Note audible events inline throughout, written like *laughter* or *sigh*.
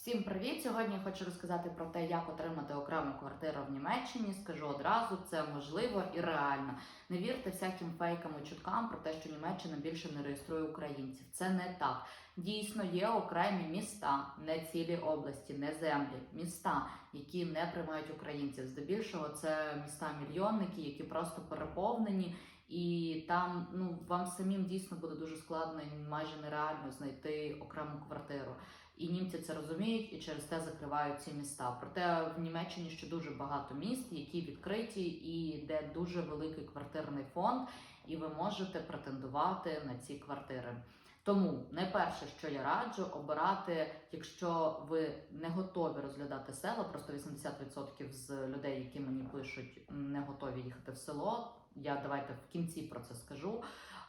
Всім привіт! Сьогодні я хочу розказати про те, як отримати окрему квартиру в Німеччині. Скажу одразу, це можливо і реально. Не вірте всяким фейкам і чуткам про те, що Німеччина більше не реєструє українців. Це не так. Дійсно, є окремі міста, не цілі області, не землі, міста, які не приймають українців. Здебільшого це міста мільйонники, які просто переповнені. І там ну вам самим дійсно буде дуже складно і майже нереально знайти окрему квартиру. І німці це розуміють і через те закривають ці міста. Проте в Німеччині ще дуже багато міст, які відкриті, і де дуже великий квартирний фонд, і ви можете претендувати на ці квартири. Тому найперше, що я раджу, обирати, якщо ви не готові розглядати села, просто 80% з людей, які мені пишуть, не готові їхати в село. Я давайте в кінці про це скажу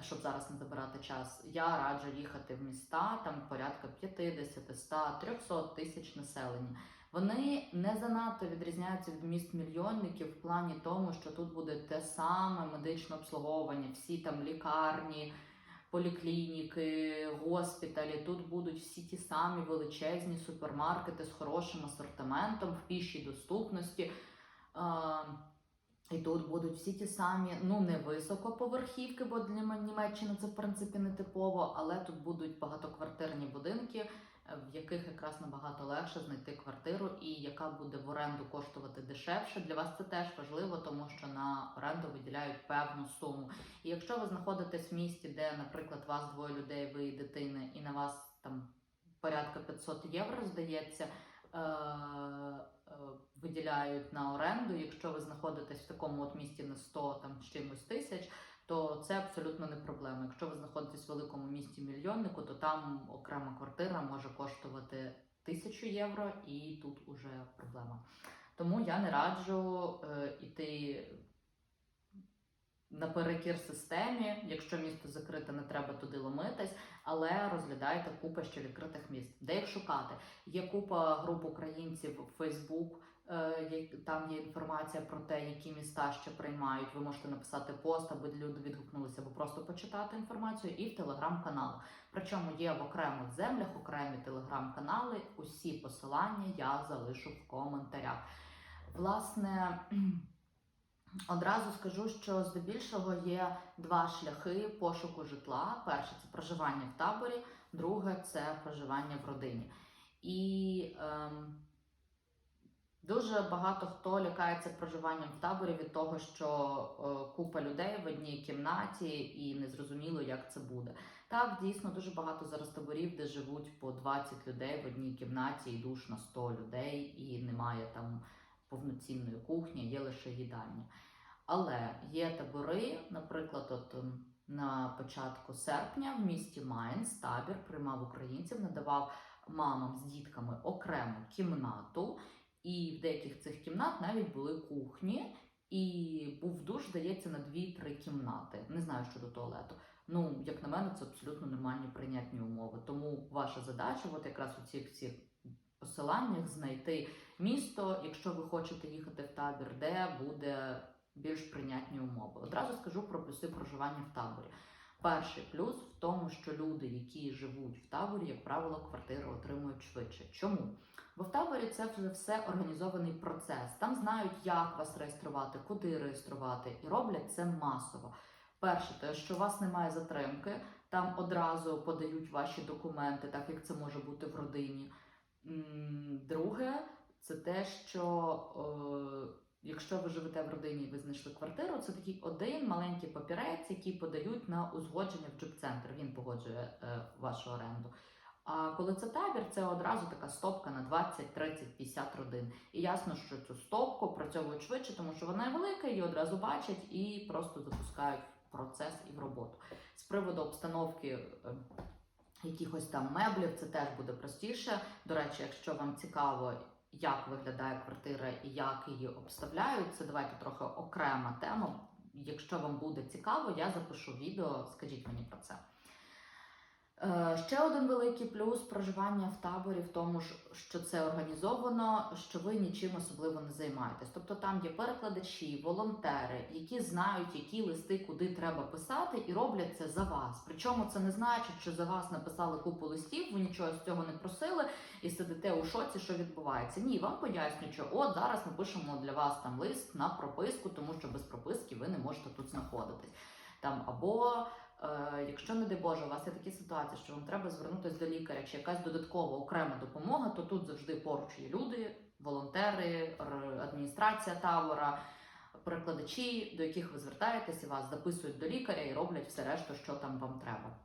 щоб зараз не забирати час, я раджу їхати в міста, там порядка 50, 100, 300 тисяч населення. Вони не занадто відрізняються від міст мільйонників в плані тому, що тут буде те саме медичне обслуговування, всі там лікарні, поліклініки, госпіталі. Тут будуть всі ті самі величезні супермаркети з хорошим асортиментом в пішій доступності. І тут будуть всі ті самі, ну не високоповерхівки, бо для Німеччини це в принципі не типово, але тут будуть багатоквартирні будинки, е, в яких якраз набагато легше знайти квартиру, і яка буде в оренду коштувати дешевше. Для вас це теж важливо, тому що на оренду виділяють певну суму. І якщо ви знаходитесь в місті, де, наприклад, вас двоє людей, ви і дитини, і на вас там порядка 500 євро здається. Е, виділяють на оренду. Якщо ви знаходитесь в такому от місті на 100 там з чимось тисяч, то це абсолютно не проблема. Якщо ви знаходитесь в великому місті мільйоннику, то там окрема квартира може коштувати тисячу євро, і тут уже проблема. Тому я не раджу е, іти наперекір системі. Якщо місто закрите, не треба туди ломитись, але розглядайте купа ще відкритих міст. Де їх шукати? Є купа груп українців в Е, там є інформація про те, які міста ще приймають. Ви можете написати пост, аби люди відгукнулися, або просто почитати інформацію, і в телеграм-каналах. Причому є в окремих землях окремі телеграм-канали. Усі посилання я залишу в коментарях. Власне. *clears throat* Одразу скажу, що здебільшого є два шляхи пошуку житла. Перше це проживання в таборі, друге це проживання в родині. І ем, Дуже багато хто лякається проживанням в таборі від того, що е, купа людей в одній кімнаті і незрозуміло, як це буде. Так, дійсно дуже багато зараз таборів, де живуть по 20 людей в одній кімнаті, і душ на 100 людей, і немає там повноцінної кухні, є лише їдальня. Але є табори, наприклад, от на початку серпня в місті Майнц табір приймав українців, надавав мамам з дітками окрему кімнату. І в деяких цих кімнат навіть були кухні, і був душ, здається, на 2-3 кімнати. Не знаю щодо туалету. Ну, як на мене, це абсолютно нормальні прийнятні умови. Тому ваша задача, от якраз у цих всіх посиланнях, знайти місто, якщо ви хочете їхати в табір, де буде більш прийнятні умови. Одразу скажу про плюси проживання в таборі. Перший плюс в тому, що люди, які живуть в таборі, як правило, квартири отримують швидше. Чому? Бо в таборі це вже все організований процес. Там знають, як вас реєструвати, куди реєструвати, і роблять це масово. Перше, те, що у вас немає затримки, там одразу подають ваші документи, так як це може бути в родині. Друге, це те, що е, якщо ви живете в родині і ви знайшли квартиру, це такий один маленький папірець, який подають на узгодження в джоб-центр. Він погоджує е, вашу оренду. А коли це табір, це одразу така стопка на 20, 30, 50 родин. І ясно, що цю стопку працьовують швидше, тому що вона велика, її одразу бачать і просто запускають в процес і в роботу. З приводу обстановки е, якихось там меблів, це теж буде простіше. До речі, якщо вам цікаво, як виглядає квартира і як її обставляють, це давайте трохи окрема тема. Якщо вам буде цікаво, я запишу відео, скажіть мені про це. Е, Ще один великий плюс проживання в таборі в тому, ж, що це організовано, що ви нічим особливо не займаєтесь. Тобто там є перекладачі, волонтери, які знають, які листи куди треба писати, і роблять це за вас. Причому це не значить, що за вас написали купу листів, ви нічого з цього не просили і сидите у шоці, що відбувається. Ні, вам пояснюють, що от зараз ми пишемо для вас там лист на прописку, тому що без прописки ви не можете тут знаходитись. Там або Якщо, не дай Боже, у вас є такі ситуації, що вам треба звернутися до лікаря чи якась додаткова окрема допомога, то тут завжди поруч є люди, волонтери, адміністрація табора, перекладачі, до яких ви звертаєтесь і вас записують до лікаря і роблять все решту, що там вам треба.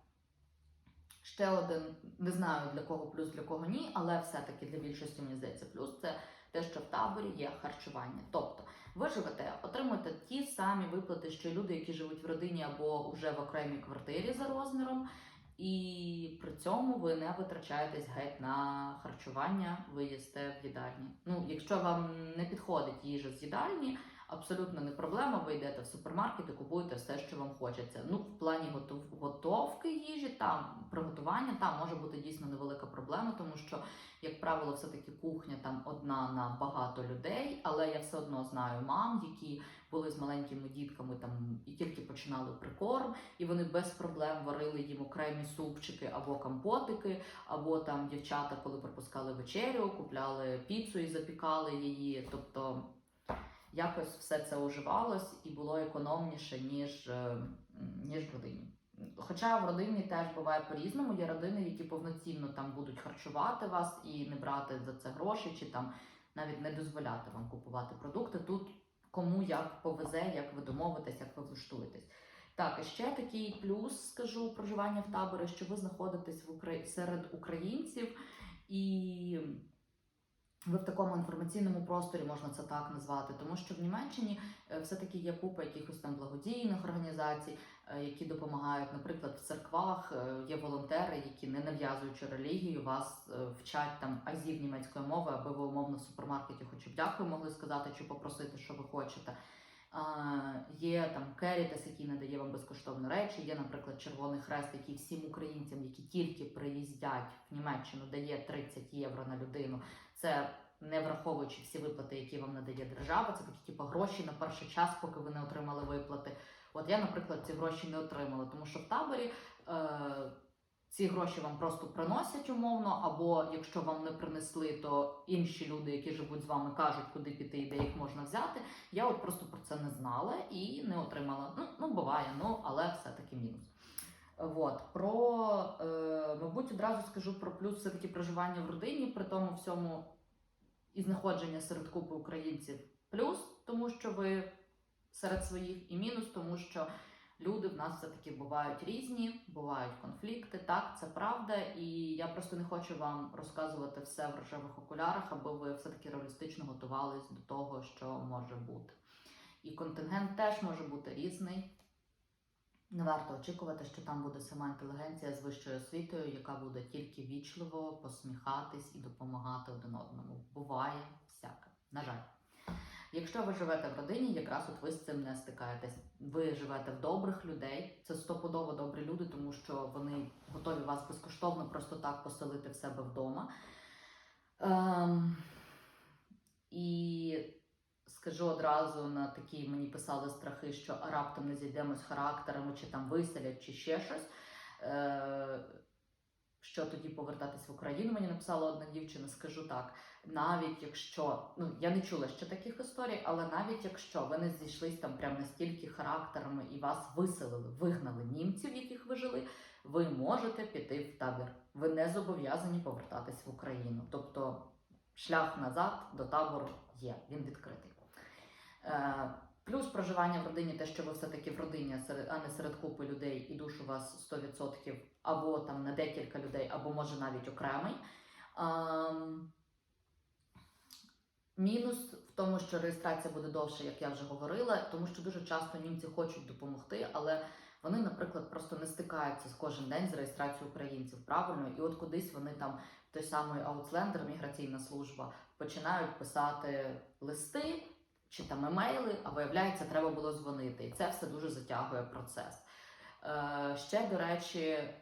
Ще один, не знаю для кого плюс, для кого ні, але все-таки для більшості мені здається плюс це те, що в таборі є харчування. Тобто ви живете, отримуєте ті самі виплати, що люди, які живуть в родині або вже в окремій квартирі за розміром, і при цьому ви не витрачаєтесь геть на харчування, ви їсте в їдальні. Ну, якщо вам не підходить їжа з їдальні, абсолютно не проблема. Ви йдете в супермаркет і купуєте все, що вам хочеться. Ну, в плані готов- готовки їжі, там приготування, там може бути дійсно невелика проблема, тому що, як правило, все-таки кухня там одна на багато людей, але я все одно знаю мам, які були з маленькими дітками там і тільки починали прикорм, і вони без проблем варили їм окремі супчики або компотики, або там дівчата, коли пропускали вечерю, купляли піцу і запікали її. Тобто якось все це уживалось і було економніше, ніж, е, ніж в родині. Хоча в родині теж буває по-різному. Є родини, які повноцінно там будуть харчувати вас і не брати за це гроші, чи там навіть не дозволяти вам купувати продукти. Тут кому як повезе, як ви домовитесь, як ви влаштуєтесь. Так, і ще такий плюс, скажу, проживання в таборі, що ви знаходитесь в Украї... серед українців і ви в такому інформаційному просторі можна це так назвати, тому що в Німеччині е, все-таки є купа якихось там благодійних організацій, е, які допомагають, наприклад, в церквах е, є волонтери, які не нав'язуючи релігію, вас вчать там азів німецької мови, аби ви умовно в супермаркеті хоч б дякую могли сказати чи попросити, що ви хочете. Є там Керітес, який надає вам безкоштовні речі. Є, наприклад, Червоний Хрест, який всім українцям, які тільки приїздять в Німеччину, дає 30 євро на людину. Це не враховуючи всі виплати, які вам надає держава. Це такі типу гроші на перший час, поки ви не отримали виплати. От я, наприклад, ці гроші не отримала, тому що в таборі. Е- ці гроші вам просто приносять умовно, або якщо вам не принесли, то інші люди, які живуть з вами, кажуть, куди піти і де їх можна взяти. Я от просто про це не знала і не отримала. Ну, ну буває, ну але все-таки мінус. От про, е, мабуть, одразу скажу про плюс все-таки проживання в родині, при тому всьому і знаходження серед купи українців. Плюс, тому що ви серед своїх, і мінус, тому що люди в нас все-таки бувають різні, бувають конфлікти. Так, це правда, і я просто не хочу вам розказувати все в рожевих окулярах, аби ви все-таки реалістично готувались до того, що може бути. І контингент теж може бути різний. Не варто очікувати, що там буде сама інтелігенція з вищою освітою, яка буде тільки вічливо посміхатись і допомагати один одному. Буває всяке. На жаль. Якщо ви живете в родині, якраз от ви з цим не стикаєтесь. Ви живете в добрих людей. Це стопудово добрі люди, тому що вони готові вас безкоштовно просто так поселити в себе вдома. Ем, і скажу одразу на такі мені писали страхи, що раптом не зійдемось характерами, чи там виселять, чи ще щось. Е, що тоді повертатись в Україну? Мені написала одна дівчина, скажу так. Навіть якщо ну я не чула ще таких історій, але навіть якщо ви не зійшлись там прям настільки характерами і вас виселили, вигнали німців, яких ви жили, ви можете піти в табір. Ви не зобов'язані повертатись в Україну. Тобто шлях назад до табору є, він відкритий. Е, Плюс проживання в родині, те, що ви все-таки в родині, а не серед купи людей, і душ у вас 100% або там на декілька людей, або може навіть окремий. Ем, Мінус в тому, що реєстрація буде довше, як я вже говорила, тому що дуже часто німці хочуть допомогти, але вони, наприклад, просто не стикаються з кожен день з реєстрацією українців правильно, і от кудись вони там той самий аутлендер, міграційна служба, починають писати листи чи там емейли, а виявляється, треба було дзвонити. І це все дуже затягує процес. Е, ще, до речі, е,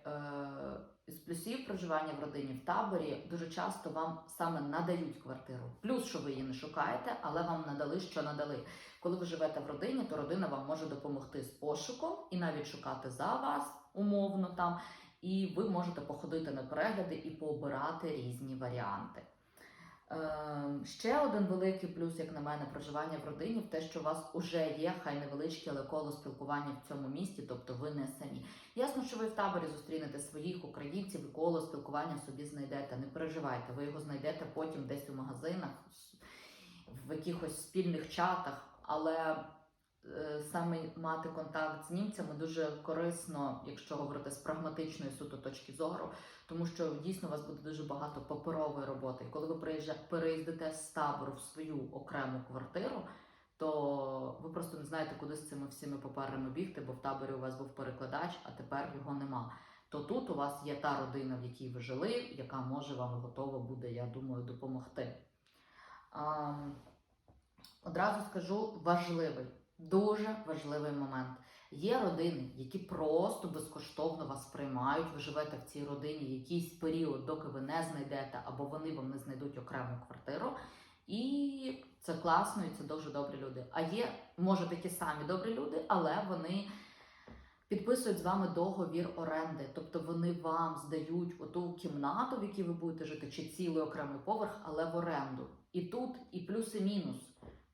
З плюсів проживання в родині в таборі дуже часто вам саме надають квартиру. Плюс, що ви її не шукаєте, але вам надали, що надали. Коли ви живете в родині, то родина вам може допомогти з пошуком і навіть шукати за вас умовно там. І ви можете походити на перегляди і пообирати різні варіанти. Е, ще один великий плюс, як на мене, проживання в родині в те, що у вас вже є хай невеличке, але коло спілкування в цьому місті, тобто ви не самі. Ясно, що ви в таборі зустрінете своїх українців і коло спілкування собі знайдете. Не переживайте, ви його знайдете потім десь у магазинах, в якихось спільних чатах, але саме мати контакт з німцями дуже корисно, якщо говорити з прагматичної суто точки зору, тому що дійсно у вас буде дуже багато паперової роботи. І коли ви переїздите з табору в свою окрему квартиру, то ви просто не знаєте, куди з цими всіми паперами бігти, бо в таборі у вас був перекладач, а тепер його нема. То тут у вас є та родина, в якій ви жили, яка може вам готова буде, я думаю, допомогти. Одразу скажу важливий, дуже важливий момент. Є родини, які просто безкоштовно вас приймають. Ви живете в цій родині якийсь період, доки ви не знайдете, або вони вам не знайдуть окрему квартиру. І це класно, і це дуже добрі люди. А є, може, такі самі добрі люди, але вони підписують з вами договір оренди. Тобто вони вам здають оту кімнату, в якій ви будете жити, чи цілий окремий поверх, але в оренду. І тут і плюс, і мінус.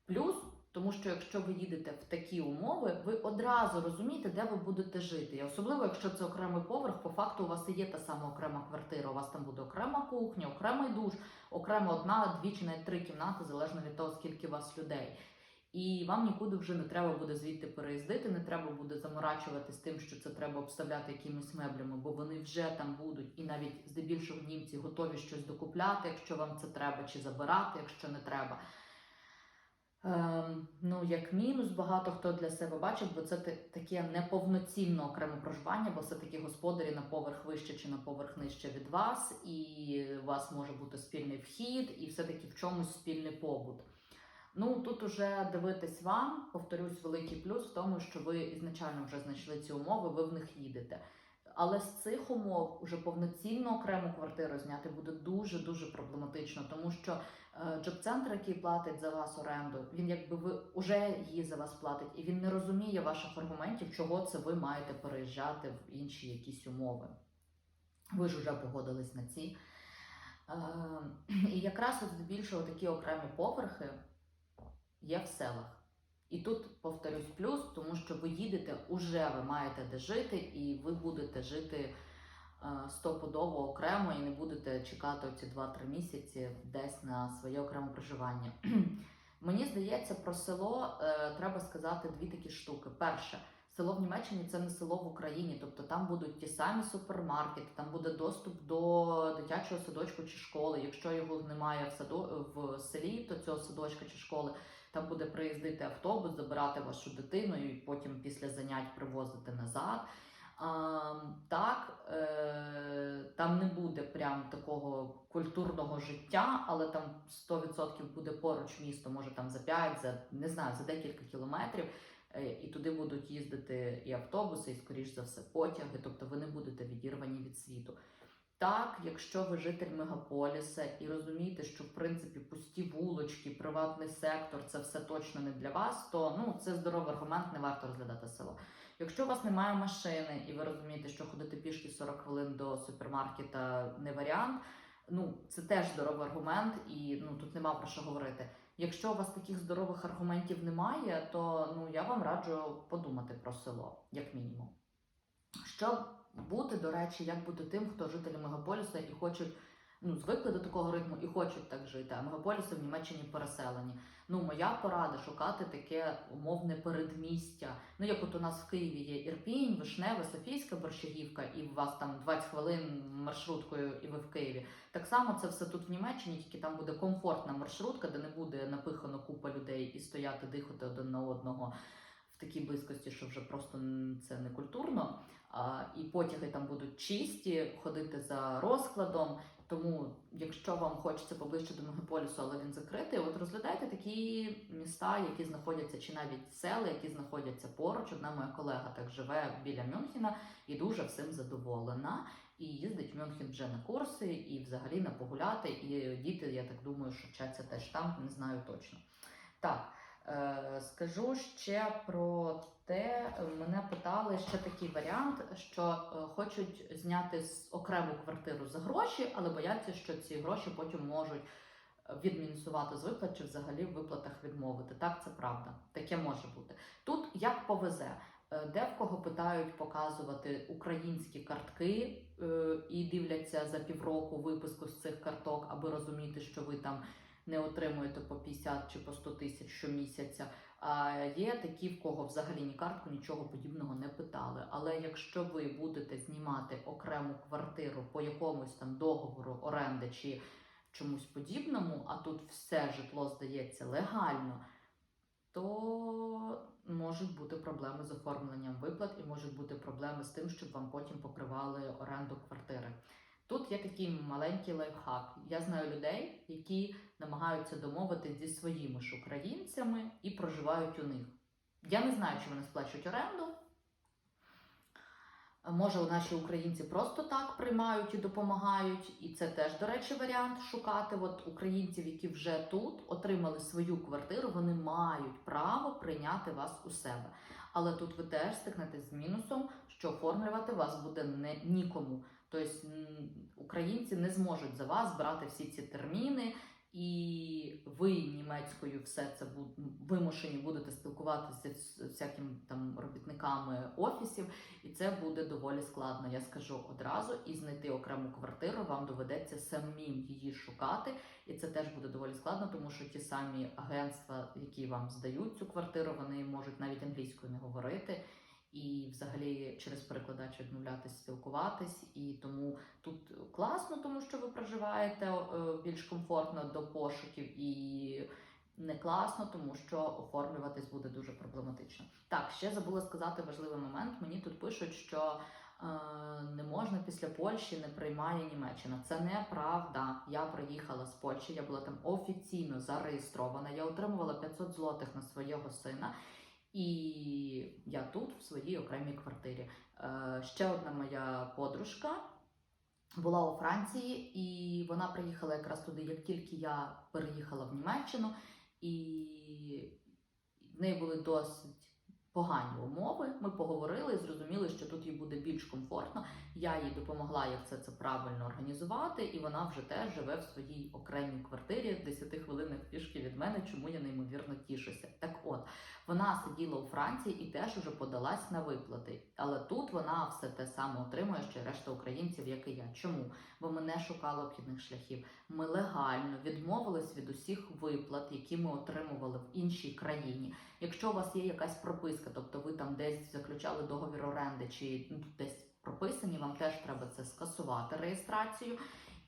Плюс, тому що якщо ви їдете в такі умови, ви одразу розумієте, де ви будете жити. І особливо, якщо це окремий поверх, по факту у вас і є та сама окрема квартира. У вас там буде окрема кухня, окремий душ, окремо одна, дві чи навіть три кімнати, залежно від того, скільки у вас людей. І вам нікуди вже не треба буде звідти переїздити, не треба буде заморачуватись тим, що це треба обставляти якимись меблями, бо вони вже там будуть, і навіть здебільшого німці готові щось докупляти, якщо вам це треба, чи забирати, якщо не треба. Ем, ну, як мінус, багато хто для себе бачить, бо це таке неповноцінне окреме проживання, бо все таки господарі на поверх вище чи на поверх нижче від вас, і у вас може бути спільний вхід, і все-таки в чомусь спільний побут. Ну тут уже дивитись вам, повторюсь, великий плюс в тому, що ви ізначально вже знайшли ці умови, ви в них їдете. Але з цих умов уже повноцінно окрему квартиру зняти буде дуже дуже проблематично, тому що джоб-центр, який платить за вас оренду, він якби ви вже її за вас платить, і він не розуміє ваших аргументів, чого це ви маєте переїжджати в інші якісь умови. Ви ж вже погодились на ці. Е, і якраз от здебільшого такі окремі поверхи є в селах. І тут повторюсь плюс, тому що ви їдете, уже ви маєте де жити, і ви будете жити е, стопудово окремо і не будете чекати оці 2-3 місяці десь на своє окреме проживання. *clears throat* Мені здається, про село е, треба сказати дві такі штуки. Перше, село в Німеччині це не село в Україні, тобто там будуть ті самі супермаркети, там буде доступ до дитячого садочку чи школи. Якщо його немає в саду в селі, то цього садочка чи школи. Там буде приїздити автобус, забирати вашу дитину і потім після занять привозити назад. Так, е, там не буде прям такого культурного життя, але там 100% буде поруч місто, може там за 5, за не знаю, за декілька кілометрів. Е, І туди будуть їздити і автобуси, і скоріш за все потяги, тобто ви не будете відірвані від світу. Так, якщо ви житель мегаполіса і розумієте, що в принципі пусті вулочки, приватний сектор це все точно не для вас, то ну це здоровий аргумент, не варто розглядати село. Якщо у вас немає машини і ви розумієте, що ходити пішки 40 хвилин до супермаркета не варіант, ну це теж здоровий аргумент, і ну тут нема про що говорити. Якщо у вас таких здорових аргументів немає, то ну я вам раджу подумати про село, як мінімум. Щоб бути, до речі, як бути тим, хто жителі мегаполіса і хочуть, ну, звикли до такого ритму і хочуть так жити, а мегаполіси в Німеччині переселені. Ну, моя порада шукати таке умовне передмістя. Ну, як от у нас в Києві є Ірпінь, Вишневе, Софійська Борщагівка, і у вас там 20 хвилин маршруткою, і ви в Києві. Так само це все тут в Німеччині, тільки там буде комфортна маршрутка, де не буде напихано купа людей і стояти дихати один на одного в такій близькості, що вже просто це не культурно. І потяги там будуть чисті, ходити за розкладом. Тому, якщо вам хочеться поближче до мегаполісу, але він закритий, от розглядайте такі міста, які знаходяться, чи навіть села, які знаходяться поруч. Одна моя колега так живе біля Мюнхена і дуже всім задоволена. і їздить в Мюнхен вже на курси, і взагалі на погуляти. І діти, я так думаю, що вчаться теж там, не знаю точно. Так, скажу ще про те, мене питали ще такий варіант, що е, хочуть зняти окрему квартиру за гроші, але бояться, що ці гроші потім можуть відмінусувати з виплат чи взагалі в виплатах відмовити. Так, це правда. Таке може бути. Тут як повезе. Е, Де в кого питають показувати українські картки е, і дивляться за півроку виписку з цих карток, аби розуміти, що ви там не отримуєте по 50 чи по 100 тисяч щомісяця. А є такі, в кого взагалі ні картку, нічого подібного не питали. Але якщо ви будете знімати окрему квартиру по якомусь там договору оренди чи чомусь подібному, а тут все житло здається легально, то можуть бути проблеми з оформленням виплат і можуть бути проблеми з тим, щоб вам потім покривали оренду квартири. Тут є такий маленький лайфхак. Я знаю людей, які намагаються домовитись зі своїми ж українцями і проживають у них. Я не знаю, чи вони сплачують оренду. Може, наші українці просто так приймають і допомагають, і це теж, до речі, варіант шукати. От українців, які вже тут отримали свою квартиру, вони мають право прийняти вас у себе. Але тут ви теж стикнетесь з мінусом, що оформлювати вас буде не нікому. Тобто українці не зможуть за вас брати всі ці терміни, і ви німецькою все це вимушені будете спілкуватися з всякими там робітниками офісів, і це буде доволі складно. Я скажу одразу, і знайти окрему квартиру вам доведеться самим її шукати, і це теж буде доволі складно, тому що ті самі агентства, які вам здають цю квартиру, вони можуть навіть англійською не говорити. І взагалі через перекладач відмовлятись спілкуватись, і тому тут класно, тому що ви проживаєте е, більш комфортно до пошуків, і не класно, тому що оформлюватись буде дуже проблематично. Так, ще забула сказати важливий момент. Мені тут пишуть, що е, не можна після Польщі не приймає Німеччина. Це неправда. Я приїхала з Польщі, я була там офіційно зареєстрована. Я отримувала 500 злотих на свого сина. І я тут, в своїй окремій квартирі. Е, ще одна моя подружка була у Франції, і вона приїхала якраз туди, як тільки я переїхала в Німеччину, і в неї були досить погані умови. Ми поговорили зрозуміли, що тут їй буде більш комфортно. Я їй допомогла, як це, це правильно організувати, і вона вже теж живе в своїй окремій квартирі в 10 хвилинах пішки від мене, чому я неймовірно тішуся. Так от, вона сиділа у Франції і теж уже подалась на виплати. Але тут вона все те саме отримує, що решта українців, як і я. Чому? Бо ми не шукали обхідних шляхів. Ми легально відмовились від усіх виплат, які ми отримували в іншій країні. Якщо у вас є якась прописка, тобто ви там десь заключали договір оренди чи ну, десь прописані, вам теж треба це скасувати реєстрацію.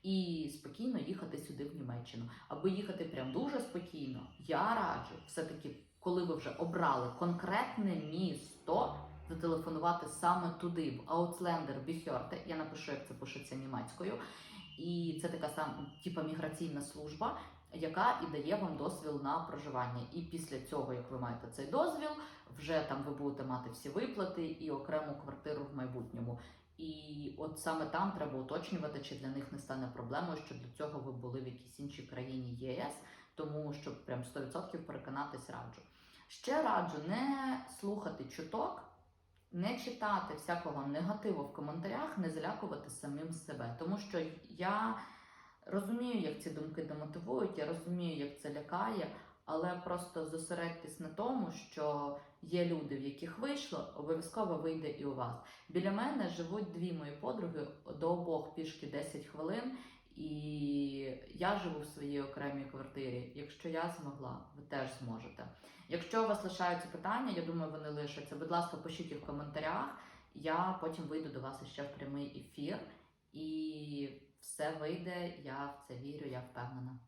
І спокійно їхати сюди в Німеччину. Аби їхати прям дуже спокійно, я раджу все-таки, коли ви вже обрали конкретне місто, зателефонувати саме туди, в Auslander Behörde. Я напишу, як це пишеться німецькою. І це така сама типа міграційна служба, яка і дає вам дозвіл на проживання. І після цього, як ви маєте цей дозвіл, вже там ви будете мати всі виплати і окрему квартиру в майбутньому. І от саме там треба уточнювати, чи для них не стане проблемою, що до цього ви були в якійсь іншій країні ЄС, тому щоб прям 100% переконатись раджу. Ще раджу не слухати чуток, не читати всякого негативу в коментарях, не залякувати самим себе. Тому що я розумію, як ці думки демотивують, я розумію, як це лякає, але просто зосередьтесь на тому, що є люди, в яких вийшло, обов'язково вийде і у вас. Біля мене живуть дві мої подруги, до обох пішки 10 хвилин. І я живу в своїй окремій квартирі. Якщо я змогла, ви теж зможете. Якщо у вас лишаються питання, я думаю, вони лишаться. Будь ласка, пишіть їх в коментарях. Я потім вийду до вас ще в прямий ефір, і все вийде. Я в це вірю, я впевнена.